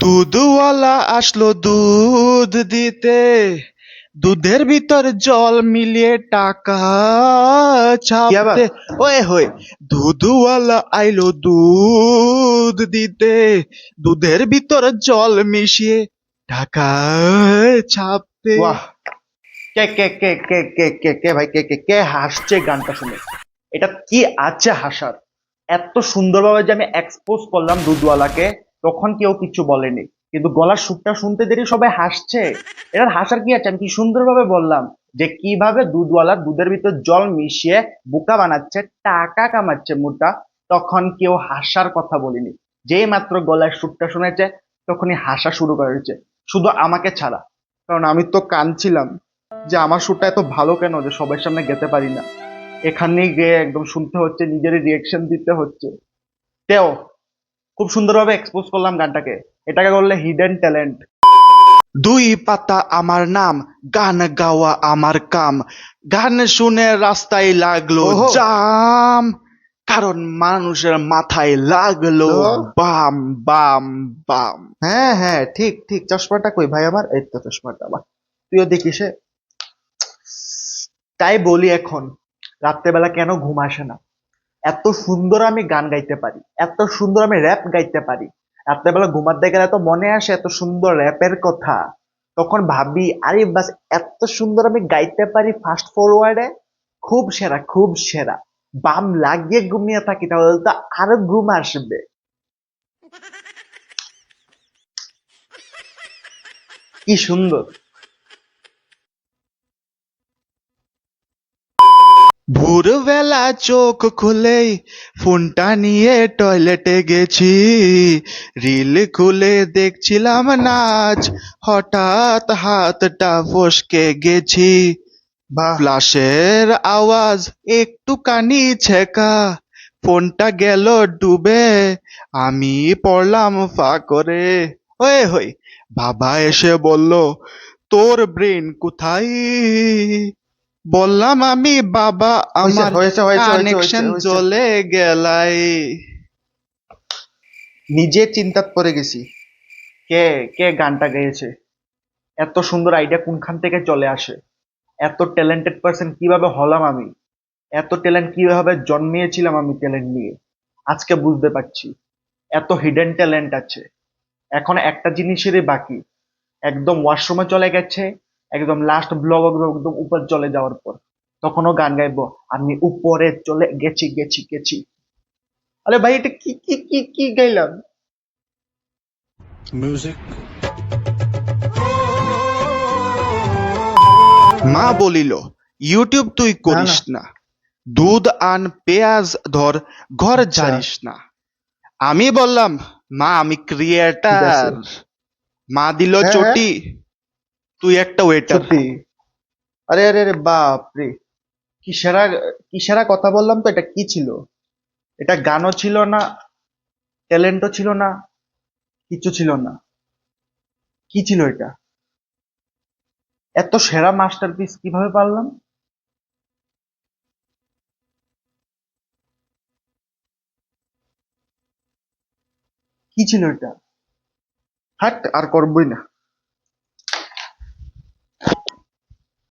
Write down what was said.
দুধওয়ালা আসলো দুধ দিতে। দুধের ভিতর জল মিলিয়ে টাকা ছাপতে ওয়ে হয়ে দুধওয়ালা আইলো দুধ দিতে। দুধের ভিতর জল মিশিয়ে টাকা ছাপতে কে কে কে কে কে কে কে ভাই কে কে কে হাসছে গানটা শুনে? এটা কি আছে হাসার? এত সুন্দরভাবে যে আমি এক্সপোজ করলাম দুধওয়ালাকে। তখন কেউ কিছু বলেনি। কিন্তু গলার সুরটা শুনতে দেরি সবাই হাসছে। এটার হাসার কি আছে? আমি কি সুন্দরভাবে বললাম যে কীভাবে দুধওয়ালা দুধের ভিতর জল মিশিয়ে বোকা বানাচ্ছে, টাকা কামাচ্ছে মোটা তখন কেউ হাসার কথা বলিনি। যেই মাত্র গলার সুরটা শুনেছে, তখনই হাসা শুরু করেছে। শুধু আমাকে ছাড়া। কারণ আমি তো কাঁদছিলাম যে আমার সুরটা এত ভালো কেন যে সবার সামনে গেতে পারি না। এখানে গিয়ে একদম শুনতে হচ্ছে, নিজেরই রিয়েকশন দিতে হচ্ছে। তেও খুব সুন্দরভাবে এক্সপোজ করলাম গানটাকে। এটাকে বললে হিডেন ট্যালেন্ট দুই পাতা আমার নাম গান গাওয়া আমার কাম। গান শুনে রাস্তায় লাগল জাম কারণ মানুষের মাথায় লাগল বাম বাম বাম। হ্যাঁ হ্যাঁ ঠিক ঠিক। চশমাটা কই ভাই আমার? এই তো চশমাটা আমার তুইও দেখিস তাই বলি এখন রাত্রেবেলা কেন ঘুম আসে না? এত সুন্দর আমি গান গাইতে পারি, এত সুন্দর আমি র্যাপ গাইতে পারি। রাত্রেবেলা ঘুমাতে গেলে তো মনে আসে এত সুন্দর র্যাপের কথা। তখন ভাবি, আরে বাস, এত সুন্দর আমি গাইতে পারি ফাস্ট ফরওয়ার্ডে খুব সেরা খুব সেরা। বাম লাগিয়ে ঘুমিয়ে থাকি, তাহলে তো আরও ঘুম আসবে। কি সুন্দর। ভোরবেলা চোখ খুলেই ফোনটা নিয়ে টয়লেটে গেছি। রিল খুলে দেখছিলাম নাচ, হঠাৎ হাতটা ফসকে গেছি। ফ্লাশের আওয়াজ একটু কানি ছেকা, ফোনটা গেল ডুবে। আমি পড়লাম ফা করে। ওয়ে হই বাবা এসে বলল, তোর ব্রেন কোথায়? বললাম আমি বাবা আমার কানেকশন। চলে গেলাই। নিজে চিন্তাত পড়ে গেছি কে কে গানটা গেয়েছে? এত সুন্দর আইডিয়া কোনখান থেকে চলে আসে? এত ট্যালেন্টেড পার্সন কীভাবে হলাম আমি? এত ট্যালেন্ট কীভাবে জন্মিয়েছিলাম আমি ট্যালেন্ট নিয়ে? আজকে বুঝতে পারছি। এত হিডেন ট্যালেন্ট আছে। এখন একটা জিনিসেরই বাকি। একদম ওয়াশরুমে চলে গেছে একদম লাস্ট ব্লগ একদম উপর চলে যাওয়ার পর। তখনও গান গাইবো। আমি উপরে চলে গেছি গেছি গেছি। আরে ভাই এটা কি কি কি কি গাইলাম? মিউজিক মা বলিল ইউটিউব তুই করিস না। দুধ আন পেঁয়াজ ধর ঘর জানিস না। আমি বললাম মা আমি ক্রিয়েটার মা দিল হ্যাঁ, চটি। তুই একটা ওয়েটার সত্যি। আরে আরে আরে বাপ রে কি সেরা কি সেরা কথা বললাম তো, এটা কি ছিল? এটা গানও ছিল না ট্যালেন্টও ছিল না, কিছু ছিল না। কি ছিল এটা? এত সেরা মাস্টারপিস কীভাবে পারলাম? কি ছিল এটা? হাট আর করবই না।